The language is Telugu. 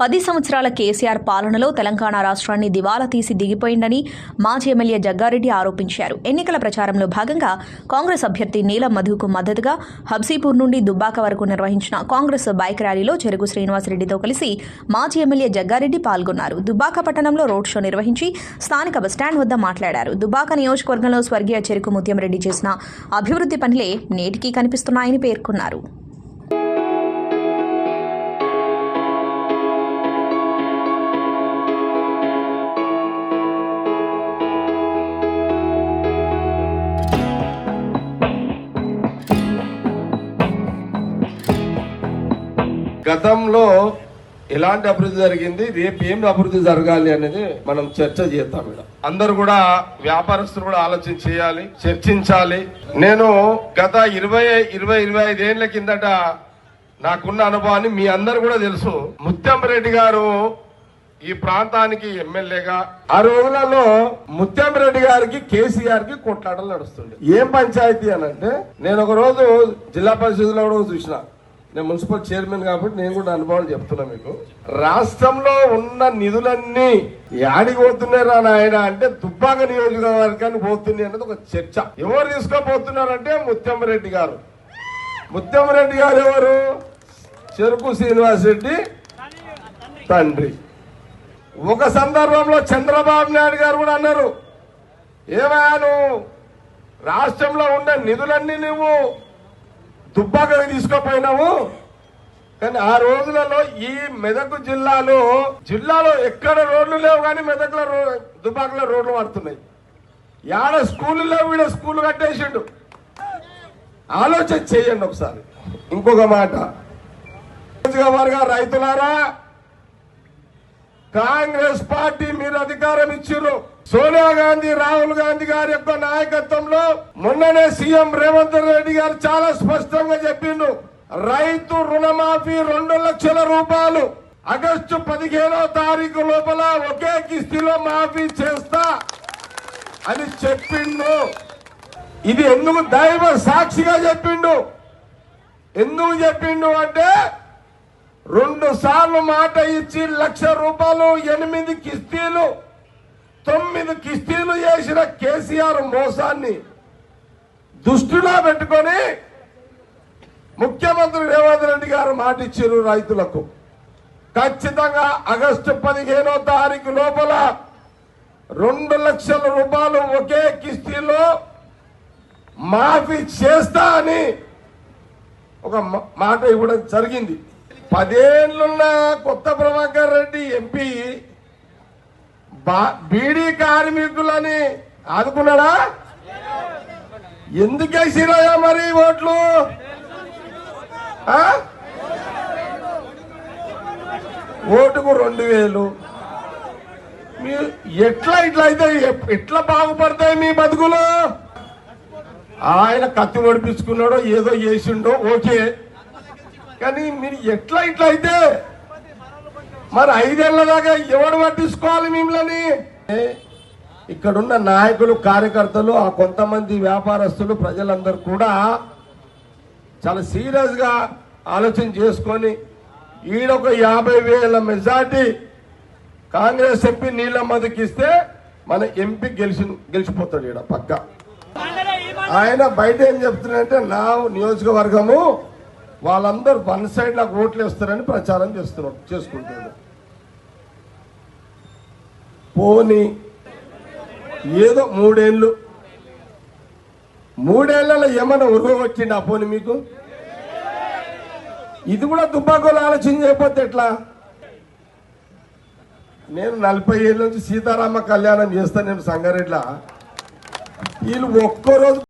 పది సంవత్సరాల కేసీఆర్ పాలనలో తెలంగాణ రాష్ట్రాన్ని దివాలా తీసి దిగిపోయిందని మాజీ ఎమ్మెల్యే జగ్గారెడ్డి ఆరోపించారు. ఎన్నికల ప్రచారంలో భాగంగా కాంగ్రెస్ అభ్యర్థి నీలం మధుకు మద్దతుగా హబ్సీపూర్ నుండి దుబ్బాక వరకు నిర్వహించిన కాంగ్రెస్ బైక్ ర్యాలీలో చెరుకు శ్రీనివాసరెడ్డితో కలిసి మాజీ ఎమ్మెల్యే జగ్గారెడ్డి పాల్గొన్నారు. దుబ్బాక పట్టణంలో రోడ్ షో నిర్వహించి స్థానిక బస్టాండ్ వద్ద మాట్లాడారు. దుబ్బాక నియోజకవర్గంలో స్వర్గీయ చెరుకు ముత్యంరెడ్డి చేసిన అభివృద్ధి పనులే నేటికీ కనిపిస్తున్నాయని పేర్కొన్నారు. గతంలో ఎలాంటి అభివృద్ధి జరిగింది రేపు ఏం అభివృద్ధి జరగాలి అనేది మనం చర్చ చేద్దాం ఇక్కడ అందరు కూడా వ్యాపారస్తులు కూడా ఆలోచన చేయాలి చర్చించాలి. నేను గత ఇరవై ఇరవై ఇరవై ఐదేళ్ళ కిందట నాకున్న అనుభవాన్ని మీ అందరు కూడా తెలుసు. ముత్యం రెడ్డి గారు ఈ ప్రాంతానికి ఎమ్మెల్యేగా ఆ రోజులలో ముత్యం రెడ్డి గారికి కేసీఆర్కి కొట్లాటలు నడుస్తుండే. ఏం పంచాయతీ అని అంటే నేను ఒక రోజు జిల్లా పరిషత్లో కూడా చూసిన నేను మున్సిపల్ చైర్మన్ కాబట్టి నేను కూడా అనుభవం చెప్తున్నా మీకు. రాష్ట్రంలో ఉన్న నిధులన్నీ యాడికి పోతున్నారా నాయన అంటే దుబ్బాక నియోజకవర్గానికి పోతుంది అన్నది ఒక చర్చ. ఎవరు తీసుకోపోతున్నారంటే ముత్యంరెడ్డి గారు. ముత్యమరెడ్డి గారు ఎవరు? చెరుకు శ్రీనివాస్ రెడ్డి తండ్రి. ఒక సందర్భంలో చంద్రబాబు నాయుడు గారు కూడా అన్నారు ఏమయ్యా నువ్వు? రాష్ట్రంలో ఉన్న నిధులన్నీ నువ్వు దుబ్బాకవి తీసుకుపోయినావు. కానీ ఆ రోజులలో ఈ మెదక్ జిల్లాలో జిల్లాలో ఎక్కడ రోడ్లు లేవు కానీ మెదక్లో రో దుబ్బాకలో రోడ్లు పడుతున్నాయి. యాడ స్కూల్ లేవు వీడ స్కూల్ కట్టేసిండు. ఆలోచన చేయండి ఒకసారి. ఇంకొక మాట. వర్గ రైతులారా కాంగ్రెస్ పార్టీ మీరు అధికారం ఇచ్చిర్రు. సోనియా గాంధీ రాహుల్ గాంధీ గారి యొక్క నాయకత్వంలో మొన్ననే సీఎం రేవంత్ రెడ్డి గారు చాలా స్పష్టంగా చెప్పిండు. రైతు రుణమాఫీ రెండు లక్షల రూపాయలు. ఆగస్టు పదిహేనో తారీఖు లోపల ఒకే కిస్తీలో మాఫీ చేస్తా అని చెప్పిండు. ఇది ఎందుకు దైవ సాక్షిగా చెప్పిండు? ఎందుకు చెప్పిండు అంటే రెండు సార్లు మాట ఇచ్చి లక్ష రూపాయలు ఎనిమిది కిస్తీలు తొమ్మిది కిస్తీలు చేసిన కేసీఆర్ మోసాన్ని దృష్టిలో పెట్టుకొని ముఖ్యమంత్రి రేవంత్ రెడ్డి గారు మాట ఇచ్చారు రైతులకు. ఖచ్చితంగా ఆగస్టు పదిహేనో తారీఖు లోపల రెండు లక్షల రూపాయలు ఒకే కిస్తీలో మాఫీ చేస్తా అని ఒక మాట ఇవ్వడం జరిగింది. పదేళ్ళున్న కొత్త ప్రభాకర్ రెడ్డి ఎంపీ బీడీ కార్మికులని ఆదుకున్నాడా? ఎందుకు వేసిరాయా మరి ఓట్లు? ఓటుకు రెండు వేలు. మీరు ఎట్లా ఇట్లా అయితే ఎట్లా బాగుపడతాయి మీ బతుకులు? ఆయన కత్తి ఒడిపించుకున్నాడో ఏదో చేసిండో ఓకే. కానీ మీరు ఎట్లా ఇట్లా అయితే మరి ఐదేళ్ళ దాకా ఎవడు పట్టించుకోవాలి మిమ్మల్ని? ఇక్కడున్న నాయకులు కార్యకర్తలు ఆ కొంతమంది వ్యాపారస్తులు ప్రజలందరూ కూడా చాలా సీరియస్గా ఆలోచన చేసుకొని ఈడొక యాభై వేల మెజార్టీ కాంగ్రెస్ ఎంపీ నీలమ్మదికి ఇస్తే మన ఎంపీ గెలిచి గెలిచిపోతాడు ఈడ పక్క. ఆయన బయట ఏం చెప్తున్నాడంటే నా నియోజకవర్గము వాళ్ళందరూ వన్ సైడ్ నాకు ఓట్లు వేస్తారని ప్రచారం చేస్తున్నాడు చేసుకుంటున్నాడు. పోని ఏదో మూడేళ్ళు. మూడేళ్ళలో ఏమైనా ఉరుగు వచ్చిండి ఆ పోని మీకు? ఇది కూడా దుబ్బాకోలు ఆలోచన చేయకపోతే ఎట్లా? నేను నలభై ఏళ్ళ నుంచి సీతారామ కళ్యాణం చేస్తాను నేను సంగారెడ్ల వీళ్ళు ఒక్కరోజు